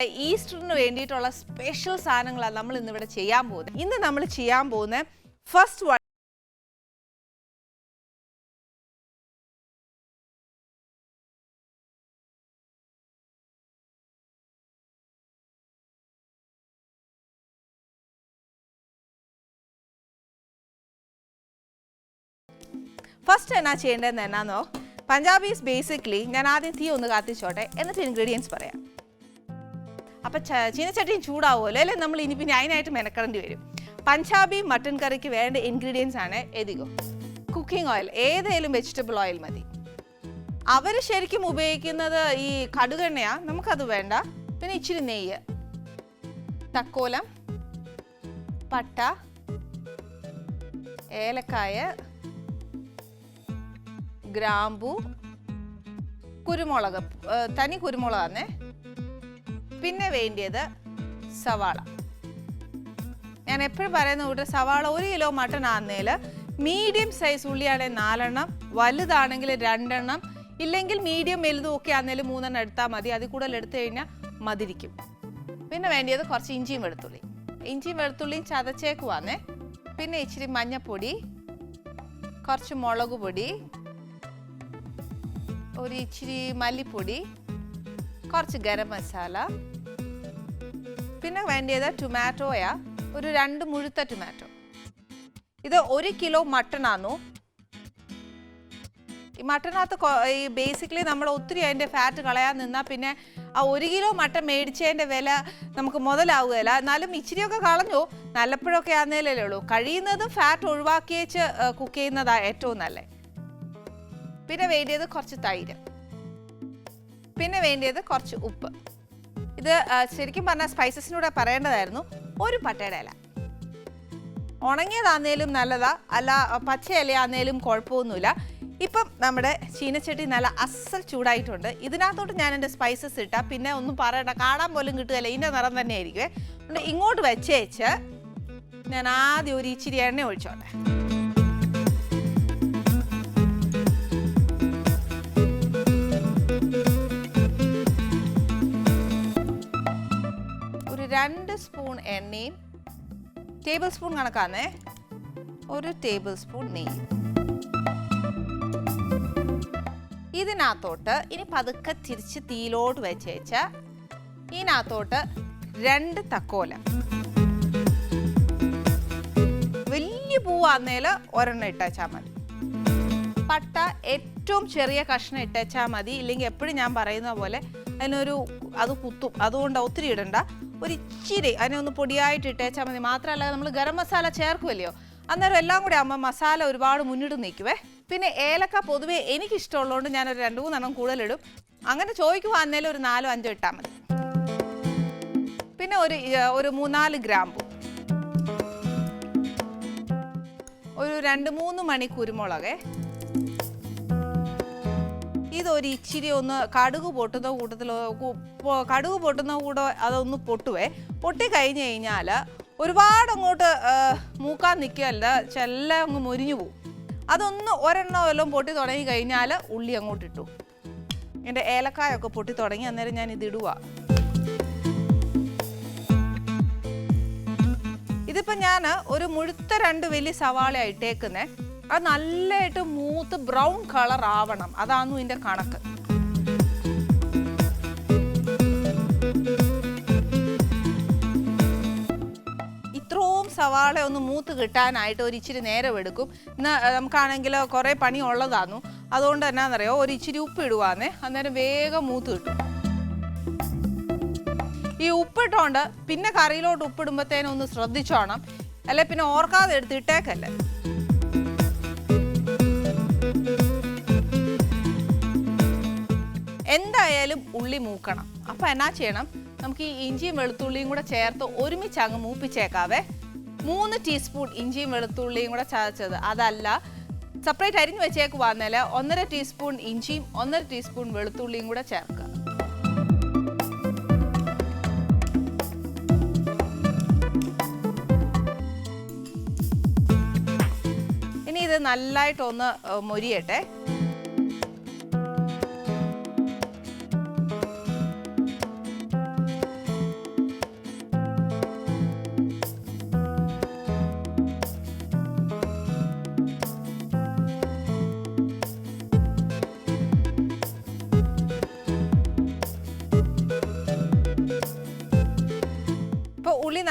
ഈസ്റ്ററിന് വേണ്ടിയിട്ടുള്ള സ്പെഷ്യൽ സാധനങ്ങളാണ് നമ്മൾ ഇന്ന് ഇവിടെ ചെയ്യാൻ പോകുന്നത്. ഇന്ന് നമ്മൾ ചെയ്യാൻ പോകുന്ന ഫസ്റ്റ് വൺ ഫസ്റ്റ് എന്നാ ചെയ്യേണ്ടതെന്ന് എന്നാന്നോ? പഞ്ചാബീസ് ബേസിക്കലി ഞാൻ ആദ്യം തീ ഒന്ന് കാത്തിച്ചോട്ടെ. എന്നിട്ട് ഇൻഗ്രീഡിയൻസ് പറയാം. അപ്പം ചീനച്ചട്ടിയും ചൂടാവുമല്ലോ അല്ലേ? നമ്മൾ ഇനി പിന്നെ അതിനായിട്ട് മെനക്കെടേണ്ടി വരും. പഞ്ചാബി മട്ടൻ കറിക്ക് വേണ്ട ഇൻഗ്രീഡിയൻസ് ആണ് എതികോ കുക്കിംഗ് ഓയിൽ ഏതെങ്കിലും വെജിറ്റബിൾ ഓയിൽ മതി. അവർ ശരിക്കും ഉപയോഗിക്കുന്നത് ഈ കടുകെണ്ണയാ? നമുക്കത് വേണ്ട. പിന്നെ ഇച്ചിരി നെയ്യ്. തക്കോലം പട്ട ഏലക്കായ ഗ്രാമ്പു കുരുമുളക്. തനി കുരുമുളകാണേ പിന്നെ വേണ്ടിയത് സവാള. ഞാൻ എപ്പോഴും പറയുന്ന കൂട്ട് സവാള ഒരു കിലോ മട്ടൺ ആകുന്നതിൽ മീഡിയം സൈസ് ഉള്ളിയാണെങ്കിൽ നാലെണ്ണം വലുതാണെങ്കിൽ രണ്ടെണ്ണം ഇല്ലെങ്കിൽ മീഡിയം വലുതും ഒക്കെ ആന്നേലും മൂന്നെണ്ണം എടുത്താൽ മതി. അതിൽ കൂടുതൽ എടുത്തു കഴിഞ്ഞാൽ മതിരിക്കും. പിന്നെ വേണ്ടിയത് കുറച്ച് ഇഞ്ചിയും വെളുത്തുള്ളി. ഇഞ്ചിയും വെളുത്തുള്ളിയും ചതച്ചേക്കുവാന്നേ. പിന്നെ ഇച്ചിരി മഞ്ഞപ്പൊടി കുറച്ച് മുളക് പൊടി ഒരു ഇച്ചിരി മല്ലിപ്പൊടി കുറച്ച് ഗരം മസാല. പിന്നെ വേണ്ടിയത് ടൊമാറ്റോയാ ഒരു രണ്ട് മുഴുത്ത ടൊമാറ്റോ ഇത് ഒരു കിലോ മട്ടണാന്നു ഈ മട്ടനകത്ത് കൊ- ഈ ബേസിക്കലി നമ്മൾ ഒത്തിരി അതിന്റെ ഫാറ്റ് കളയാൻ നിന്നാൽ പിന്നെ ആ ഒരു കിലോ മട്ടൻ മേടിച്ചതിന്റെ വില നമുക്ക് മുതലാവുകയില്ല. എന്നാലും ഇച്ചിരിയൊക്കെ കളഞ്ഞു. നല്ലപ്പോഴൊക്കെ ആന്നേലേ ഉള്ളൂ. കഴിയുന്നതും ഫാറ്റ് ഒഴിവാക്കിയേച്ച് കുക്ക് ചെയ്യുന്നതാണ് ഏറ്റവും നല്ലത് പിന്നെ വേണ്ടിയത് കുറച്ച് തൈര്. പിന്നെ വേണ്ടിയത് കുറച്ച് ഉപ്പ്. ഇത് ശരിക്കും പറഞ്ഞാൽ സ്പൈസസിനൂടെ പറയേണ്ടതായിരുന്നു ഒരു പട്ടയുടെ ഇല. ഉണങ്ങിയതാന്നേലും നല്ലതാ അല്ല പച്ച ഇലയാന്നേലും കുഴപ്പമൊന്നുമില്ല. ഇപ്പം നമ്മുടെ ചീനച്ചട്ടി നല്ല അസൽ ചൂടായിട്ടുണ്ട്. ഇതിനകത്തോട്ട് ഞാൻ എന്റെ സ്പൈസസ് ഇട്ടാൽ പിന്നെ ഒന്നും പറയണ്ട കാണാൻ പോലും കിട്ടുകയില്ല ഇതിന്റെ നിറം തന്നെ ആയിരിക്കും ഇങ്ങോട്ട് വെച്ചേച്ച് ഞാൻ ആദ്യം ഒരു ഇച്ചിരി എണ്ണ ഒഴിച്ചോട്ടെ. രണ്ട് സ്പൂൺ എണ്ണയും ടേബിൾ സ്പൂൺ കണക്കാന്നേ. ഒരു ടേബിൾ സ്പൂൺ നെയ്യും. ഇതിനകത്തോട്ട് ഇനി പതുക്കെ തിരിച്ച് തീയിലോട്ട് വെച്ചേച്ച ഇതിനകത്തോട്ട് രണ്ട് തക്കോല. വലിയ പൂവാന്നേൽ ഒരെണ്ണം ഇട്ടേച്ചാൽ മതി. പട്ട ഏറ്റവും ചെറിയ കഷ്ണം ഇട്ടേച്ചാൽ മതി. ഇല്ലെങ്കിൽ എപ്പോഴും ഞാൻ പറയുന്ന പോലെ അതിനൊരു അത് കുത്തും. അതുകൊണ്ട് ഒത്തിരി ഇടണ്ട. ഒരു ഇച്ചിരി അതിനെ ഒന്ന് പൊടിയായിട്ട് ഇട്ടേച്ചാൽ മതി. മാത്രമല്ല നമ്മൾ ഗരം മസാല ചേർക്കുമല്ലയോ അന്നേരം എല്ലാം കൂടി ആകുമ്പോൾ മസാല ഒരുപാട് മുന്നിട്ട് നിൽക്കുവേ. പിന്നെ ഏലക്ക പൊതുവെ എനിക്ക് ഇഷ്ടമുള്ളതുകൊണ്ട് ഞാനൊരു രണ്ട് മൂന്നെണ്ണം കൂടുതലിടും. അങ്ങനെ ചോദിക്കുവാന്നേലും ഒരു നാലോ അഞ്ചോ ഇട്ടാൽ മതി. പിന്നെ ഒരു ഒരു മൂന്നാൽ ഗ്രാമ്പു. ഒരു രണ്ട് മൂന്ന് മണി കുരുമുളകേ ഇതൊരു ഇച്ചിരി ഒന്ന് കടുക് പൊട്ടുന്ന കൂട്ടത്തിൽ കടുക് പൊട്ടുന്ന കൂടെ അതൊന്ന് പൊട്ടുവേ. പൊട്ടി കഴിഞ്ഞ് കഴിഞ്ഞാൽ ഒരുപാട് അങ്ങോട്ട് മൂക്കാൻ നിൽക്കുകയല്ല ചെല്ല അങ്ങ് മുരിഞ്ഞു പോവും. അതൊന്ന് ഒരെണ്ണം വല്ലതും പൊട്ടി തുടങ്ങി കഴിഞ്ഞാൽ ഉള്ളി അങ്ങോട്ട് ഇട്ടു. എന്റെ ഏലക്കായൊക്കെ പൊട്ടി തുടങ്ങി അന്നേരം ഞാൻ ഇത് ഇടുക ഇതിപ്പോൾ ഞാൻ ഒരു മുഴുത്ത രണ്ട് വലിയ സവാള ഇട്ടേക്കുന്നേ. അത് നല്ലതായിട്ട് മൂത്ത് ബ്രൗൺ കളർ ആവണം. അതാണ് ഇതിന്റെ കണക്ക്. സവാള ഒന്ന് മൂത്ത് കിട്ടാനായിട്ട് ഒരു ഇച്ചിരി നേരം എടുക്കും. നമുക്കാണെങ്കിൽ കുറേ പണി ഉള്ളതാന്നു അതുകൊണ്ട് എന്നാന്നറിയോ ഒരു ഇച്ചിരി ഉപ്പ് ഇടുവാന്നേ. അന്നേരം വേഗം മൂത്ത് കിട്ടും. ഈ ഉപ്പിട്ടോണ്ട് പിന്നെ കറിയിലോട്ട് ഉപ്പിടുമ്പോഴത്തേനും ഒന്ന് ശ്രദ്ധിച്ചോണം. അല്ലെ പിന്നെ ഓർക്കാതെ എടുത്ത് എന്തായാലും ഉള്ളി മൂക്കണം. അപ്പൊ എന്നാ ചെയ്യണം? നമുക്ക് ഈ ഇഞ്ചിയും വെളുത്തുള്ളിയും കൂടെ ചേർത്ത് ഒരുമിച്ച് അങ്ങ് മൂപ്പിച്ചേക്കാവേ. മൂന്ന് ടീസ്പൂൺ ഇഞ്ചിയും വെളുത്തുള്ളിയും കൂടെ ചതച്ചത്. അതല്ല സെപ്പറേറ്റ് അരിഞ്ഞ് വന്നാൽ ഒന്നര ടീസ്പൂൺ ഇഞ്ചിയും ഒന്നര ടീസ്പൂൺ വെളുത്തുള്ളിയും കൂടെ ചേർക്കുക. ഇനി ഇത് നല്ലതായിട്ടൊന്ന് മൊരിയട്ടെ.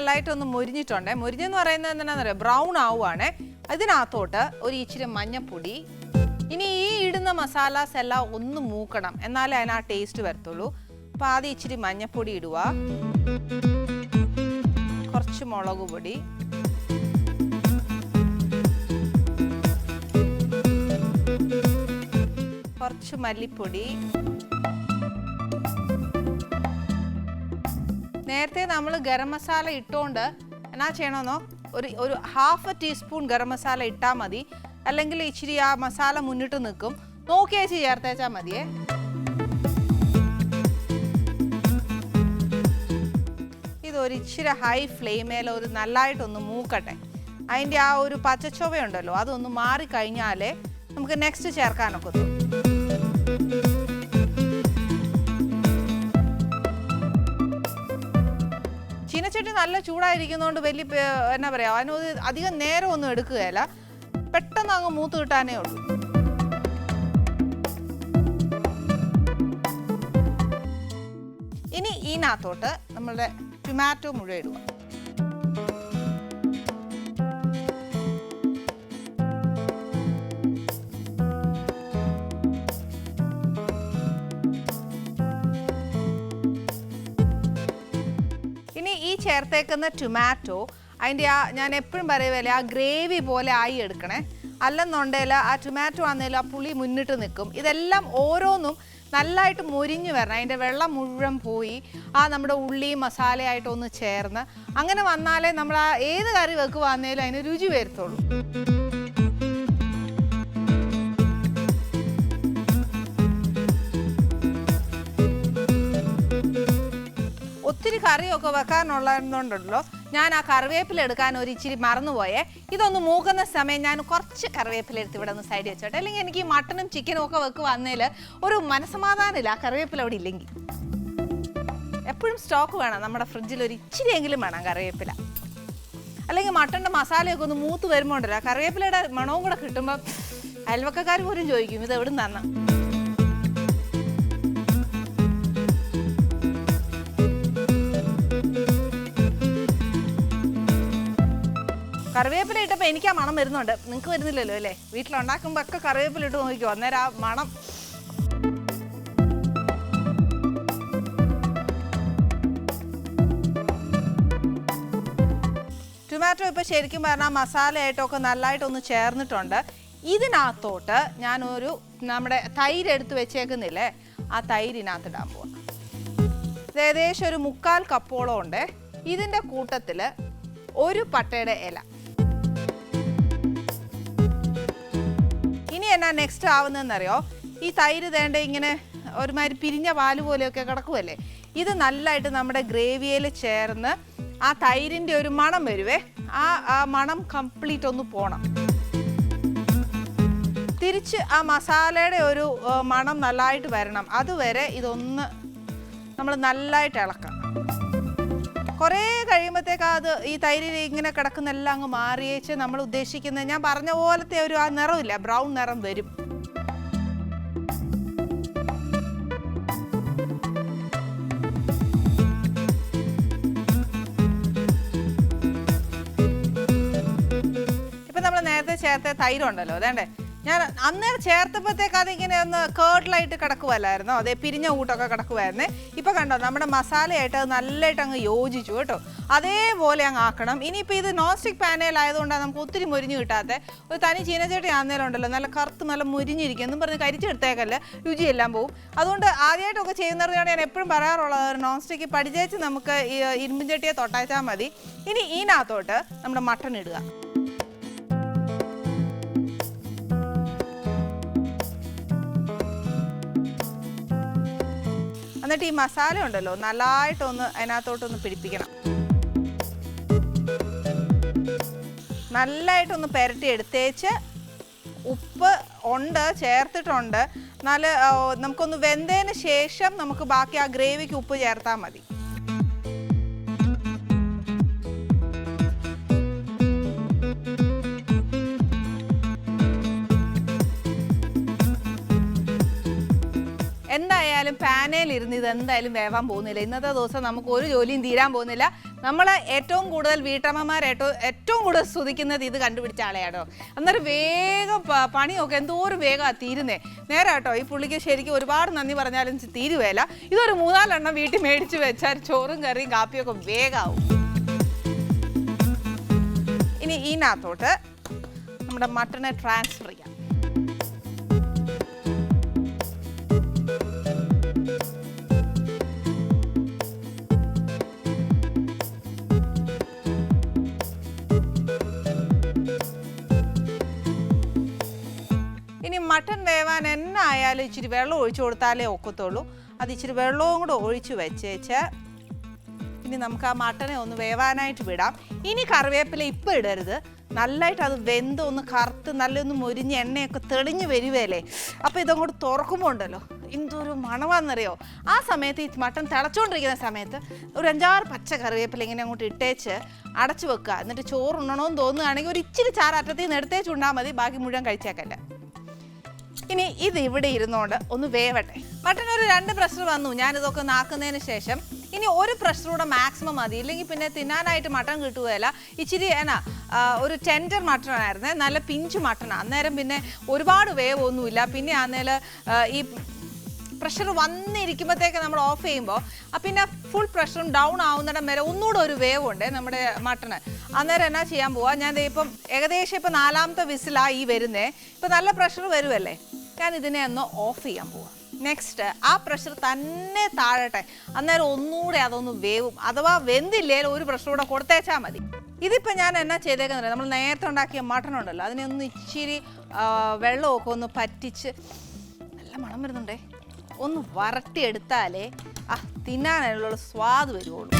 നല്ലതായിട്ടൊന്ന് മുരിഞ്ഞിട്ടുണ്ട്. മുരിഞ്ഞെന്ന് പറയുന്നത് എന്താണെന്ന് പറയുക ബ്രൗൺ ആവുകയാണ് അതിനകത്തോട്ട് ഒരു ഇച്ചിരി മഞ്ഞപ്പൊടി. ഇനി ഈ ഇടുന്ന മസാലാസ് എല്ലാം ഒന്ന് മൂക്കണം. എന്നാലേ അതിന് ആ ടേസ്റ്റ് വരത്തുള്ളൂ. അപ്പം ആദ്യം ഇച്ചിരി മഞ്ഞപ്പൊടി ഇടുക. കുറച്ച് മുളക് പൊടി. കുറച്ച് മല്ലിപ്പൊടി. നേരത്തെ നമ്മൾ ഗരം മസാല ഇട്ടുകൊണ്ട് എന്നാ ചെയ്യണമെന്നോ ഒരു ഒരു ഹാഫ് ടീസ്പൂൺ ഗരം മസാല ഇട്ടാൽ മതി. അല്ലെങ്കിൽ ഇച്ചിരി ആ മസാല മുന്നിട്ട് നിൽക്കും. നോക്കിയേച്ച് ചേർത്തേച്ചാൽ മതിയേ. ഇതൊരിച്ചിരി ഹൈ ഫ്ലെയിമേൽ ഒരു നല്ലതായിട്ടൊന്ന് മൂക്കട്ടെ. അതിന്റെ ആ ഒരു പച്ചച്ചൊവയുണ്ടല്ലോ അതൊന്ന് മാറിക്കഴിഞ്ഞാലേ നമുക്ക് നെക്സ്റ്റ് ചേർക്കാനൊക്കെ ചീനച്ചട്ടി നല്ല ചൂടായിരിക്കുന്നതുകൊണ്ട് വലിയ എന്നാ പറയാ അതിനൊരു അധികം നേരം ഒന്നും എടുക്കുകയല്ല. പെട്ടെന്ന് അങ്ങ് മൂത്ത് കിട്ടാനേ ഉള്ളൂ. ഇനി ഇതിനകത്തോട്ട് നമ്മളുടെ ടൊമാറ്റോ മുഴുവൻ ഇടുക. ചേർത്തേക്കുന്ന ടൊമാറ്റോ അതിന്റെ ആ ഞാൻ എപ്പോഴും പറയുമല്ലേ ആ ഗ്രേവി പോലെ ആയി എടുക്കണേ. അല്ലെന്നുണ്ടെങ്കിൽ ആ ടൊമാറ്റോ ആണെങ്കിലും ആ പുളി മുന്നിട്ട് നിൽക്കും. ഇതെല്ലാം ഓരോന്നും നല്ലതായിട്ട് മുരിഞ്ഞു വരണം. അതിന്റെ വെള്ളം മുഴുവൻ പോയി ആ നമ്മുടെ ഉള്ളി മസാലയായിട്ടൊന്ന് ചേർന്ന്. അങ്ങനെ വന്നാലേ നമ്മൾ ആ ഏത് കറി വെക്കുവാന്നേലും അതിന് രുചി വരുത്തുള്ളൂ. ഒത്തിരി കറിയൊക്കെ വെക്കാനുള്ളതുകൊണ്ടല്ലോ ഞാൻ ആ കറിവേപ്പില എടുക്കാൻ ഒരു ഇച്ചിരി മറന്നുപോയേ. ഇതൊന്ന് മൂക്കുന്ന സമയം ഞാൻ കുറച്ച് കറിവേപ്പില എടുത്ത് ഇവിടെ ഒന്ന് സൈഡ് വെച്ചോട്ടെ. അല്ലെങ്കിൽ എനിക്ക് മട്ടനും ചിക്കനും ഒക്കെ വെക്ക് വന്നതിൽ ഒരു മനസ്സമാധാനമില്ല ആ കറിവേപ്പില അവിടെ ഇല്ലെങ്കിൽ. എപ്പോഴും സ്റ്റോക്ക് വേണം. നമ്മുടെ ഫ്രിഡ്ജിൽ ഒരു ഇച്ചിരിയെങ്കിലും വേണം കറിവേപ്പില. അല്ലെങ്കിൽ മട്ടന്റെ മസാലയൊക്കെ ഒന്ന് മൂത്ത് ആ കറിവേപ്പിലയുടെ മണവും കൂടെ കിട്ടുമ്പോൾ അയൽവക്കക്കാർ പോലും ചോദിക്കും ഇത് എവിടെ നിന്നാണ് എനിക്ക് ആ മണം വരുന്നുണ്ട്. നിങ്ങൾക്ക് വരുന്നില്ലല്ലോ അല്ലേ? വീട്ടിലുണ്ടാക്കുമ്പോൾ ഒക്കെ കറിവേപ്പില ഇട്ട് നോക്കിക്കോ. അന്നേരം ആ മണം. ടൊമാറ്റോ ഇപ്പോൾ ശരിക്കും പറഞ്ഞാൽ മസാലയായിട്ടൊക്കെ നല്ലതായിട്ടൊന്ന് ചേർന്നിട്ടുണ്ട്. ഇതിനകത്തോട്ട് ഞാനൊരു നമ്മുടെ തൈര് എടുത്ത് വെച്ചേക്കുന്നില്ലേ? ആ തൈരിനകത്ത് ഇടാൻ പോവാം ഏകദേശം ഒരു മുക്കാൽ കപ്പോളം ഉണ്ട്. ഇതിന്റെ കൂട്ടത്തിൽ ഒരു പട്ടയുടെ ഇല. എന്നാ നെക്സ്റ്റ് ആവുന്നതെന്നറിയോ? ഈ തൈര് തേണ്ട ഇങ്ങനെ ഒരുമാതിരി പിരിഞ്ഞ പാൽ പോലെയൊക്കെ കിടക്കുമല്ലേ ഇത് നല്ലതായിട്ട് നമ്മുടെ ഗ്രേവിയിൽ ചേർന്ന് ആ തൈരിന്റെ ഒരു മണം വരുവേ. ആ ആ മണം കംപ്ലീറ്റ് ഒന്ന് പോണം. തിരിച്ച് ആ മസാലയുടെ ഒരു മണം നല്ലതായിട്ട് വരണം. അതുവരെ ഇതൊന്ന് നമ്മൾ നല്ലതായിട്ട് ഇളക്കാം കുറേ കഴിയുമ്പോഴത്തേക്ക് അത് ഈ തൈരിൽ ഇങ്ങനെ കിടക്കുന്നെല്ലാം അങ്ങ് മാറിയേച്ച് നമ്മൾ ഉദ്ദേശിക്കുന്നത് ഞാൻ പറഞ്ഞ പോലത്തെ ഒരു ആ നിറമില്ല ബ്രൗൺ നിറം വരും. നമ്മൾ നേരത്തെ ചേർത്ത തൈരുണ്ടല്ലോ അതേണ്ടേ? ഞാൻ അന്നേരം ചേർത്തപ്പോഴത്തേക്ക് അതിങ്ങനെ ഒന്ന് കേർഡിലായിട്ട് കിടക്കുമല്ലായിരുന്നോ അതെ പിരിഞ്ഞ കൂട്ടൊക്കെ കിടക്കുമായിരുന്നേ ഇപ്പൊ കണ്ടോ നമ്മുടെ മസാലയായിട്ട് അത് നല്ലതായിട്ട് അങ്ങ് യോജിച്ചു കേട്ടോ. അതേപോലെ അങ്ങ് ആക്കണം. ഇനിയിപ്പോൾ ഇത് നോൺ സ്റ്റിക് പാനയിലായതുകൊണ്ടാണ് നമുക്ക് ഒത്തിരി മുരിഞ്ഞ് കിട്ടാത്ത. ഒരു തനി ചീനച്ചട്ടി ആന്നേലും ഉണ്ടല്ലോ നല്ല കറുത്ത് നല്ല മുരിഞ്ഞിരിക്കും എന്നും പറഞ്ഞ് കരിച്ചെടുത്തേക്കല്ല രുചിയെല്ലാം പോവും. അതുകൊണ്ട് ആദ്യമായിട്ടൊക്കെ ചെയ്യുന്നവരോട് ഞാൻ എപ്പോഴും പറയാറുള്ളത് നോൺ സ്റ്റിക്ക് പഠിച്ചേച്ച് നമുക്ക് ഈ ഇരുമ്പിൻ ചട്ടിയെ തൊട്ടാച്ചാൽ മതി. ഇനി ഇതിനകത്തോട്ട് നമ്മുടെ മട്ടൺ ഇടുക. എന്നിട്ട് ഈ മസാല ഉണ്ടല്ലോ നല്ലതായിട്ടൊന്ന് അതിനകത്തോട്ടൊന്ന് പിടിപ്പിക്കണം. നല്ലതായിട്ടൊന്ന് പുരട്ടി എടുത്തേച്ച് ഉപ്പ് ഉണ്ട് ചേർത്തിട്ടുണ്ട്. നല്ല നമുക്കൊന്ന് വെന്തതിന് ശേഷം നമുക്ക് ബാക്കി ആ ഗ്രേവിക്ക് ഉപ്പ് ചേർത്താൽ മതി. എന്തായാലും പാനയിൽ ഇരുന്ന് ഇത് എന്തായാലും വേവാൻ പോകുന്നില്ല. ഇന്നത്തെ ദിവസം നമുക്ക് ഒരു ജോലിയും തീരാൻ പോകുന്നില്ല. നമ്മൾ ഏറ്റവും കൂടുതൽ വീട്ടമ്മമാർ ഏറ്റവും ഏറ്റവും കൂടുതൽ സ്തുതിക്കുന്നത് ഇത് കണ്ടുപിടിച്ച ആളെയാണോ അന്നേരം വേഗം പണിയൊക്കെ എന്തോരം വേഗമാണ് തീരുന്നേ. നേരെ കേട്ടോ ഈ പുള്ളിക്ക് ശരിക്കും ഒരുപാട് നന്ദി പറഞ്ഞാലും തീരുവേല. ഇതൊരു മൂന്നാലെണ്ണം വീട്ടിൽ മേടിച്ച് വെച്ചാൽ ചോറും കറിയും കാപ്പിയൊക്കെ വേഗമാവും ഇനി ഇതിനകത്തോട്ട് നമ്മുടെ മട്ടനെ ട്രാൻസ്ഫർ ചെയ്യാം. മട്ടൻ വേവാൻ എന്നായാലും ഇച്ചിരി വെള്ളം ഒഴിച്ചു കൊടുത്താലേ ഒക്കത്തുള്ളൂ. അത് ഇച്ചിരി വെള്ളവും കൂടെ ഒഴിച്ച് വെച്ചേച്ച് ഇനി നമുക്ക് ആ മട്ടനെ ഒന്ന് വേവാനായിട്ട് വിടാം. ഇനി കറിവേപ്പില ഇപ്പം ഇടരുത്. നല്ലതായിട്ട് അത് വെന്ത് ഒന്ന് കറുത്ത് നല്ലൊന്ന് മൊരിഞ്ഞ് എണ്ണയൊക്കെ തെളിഞ്ഞ് വരുവല്ലേ അപ്പോൾ ഇതങ്ങോട്ട് തുറക്കുമ്പോൾ ഉണ്ടല്ലോ എന്തൊരു മണമാണെന്നറിയോ ആ സമയത്ത് ഈ മട്ടൻ തിളച്ചുകൊണ്ടിരിക്കുന്ന സമയത്ത് ഒരു അഞ്ചാറ് പച്ച കറിവേപ്പില ഇങ്ങനെ അങ്ങോട്ട് ഇട്ടേച്ച് അടച്ചു വെക്കുക. എന്നിട്ട് ചോറ് ചോറുണ്ണണമെന്ന് തോന്നുകയാണെങ്കിൽ ഒരു ഇച്ചിരി ചാററ്റത്തിൽ നിന്ന് എടുത്തേച്ചുണ്ടാൽ മതി. ബാക്കി മുഴുവൻ കഴിച്ചേക്കല്ല. ഇനി ഇത് ഇവിടെ ഇരുന്നോണ്ട് ഒന്ന് വേവട്ടെ. മട്ടൻ ഒരു രണ്ട് പ്രഷർ വന്നു. ഞാനിതൊക്കെ ഒന്ന് ആക്കുന്നതിന് ശേഷം ഇനി ഒരു പ്രഷർ കൂടെ മാക്സിമം മതി. ഇല്ലെങ്കിൽ പിന്നെ തിന്നാനായിട്ട് മട്ടൺ കിട്ടുകയില്ല. ഇച്ചിരി എന്നാ ഒരു ടെൻഡർ മട്ടൺ ആയിരുന്നേ. നല്ല പിഞ്ച് മട്ടൺ അന്നേരം പിന്നെ ഒരുപാട് വേവ് ഒന്നുമില്ല പിന്നെ അന്നേരം ഈ പ്രഷർ വന്നിരിക്കുമ്പോഴത്തേക്ക് നമ്മൾ ഓഫ് ചെയ്യുമ്പോൾ പിന്നെ ഫുൾ പ്രഷറും ഡൗൺ ആവുന്നിടം വരെ ഒന്നുകൂടെ ഒരു വേവ് ഉണ്ട് നമ്മുടെ മട്ടണ് അന്നേരം എന്നാ ചെയ്യാൻ പോവാ? ഞാൻ ഇപ്പം ഏകദേശം ഇപ്പം നാലാമത്തെ വിസിലാണ് ഈ വരുന്നത് ഇപ്പം നല്ല പ്രഷർ വരുമല്ലേ ഞാൻ ഇതിനെ ഒന്ന് ഓഫ് ചെയ്യാൻ പോവാം. നെക്സ്റ്റ് ആ പ്രഷർ തന്നെ താഴട്ടെ. അന്നേരം ഒന്നുകൂടെ അതൊന്ന് വേവും. അഥവാ വെന്തില്ലേൽ ഒരു പ്രഷർ കൂടെ കൊടുത്തേച്ചാൽ മതി. ഇതിപ്പോൾ ഞാൻ എന്നാ ചെയ്തേക്കുന്നത് നമ്മൾ നേരത്തെ ഉണ്ടാക്കിയ മട്ടൺ ഉണ്ടല്ലോ. അതിനെ ഒന്ന് ഇച്ചിരി വെള്ളമൊക്കെ ഒന്ന് പറ്റിച്ച് നല്ല മണം വരുന്നുണ്ടേ. ഒന്ന് വരട്ടിയെടുത്താലേ ആ തിന്നാനുള്ള സ്വാദ് വരുവുള്ളൂ.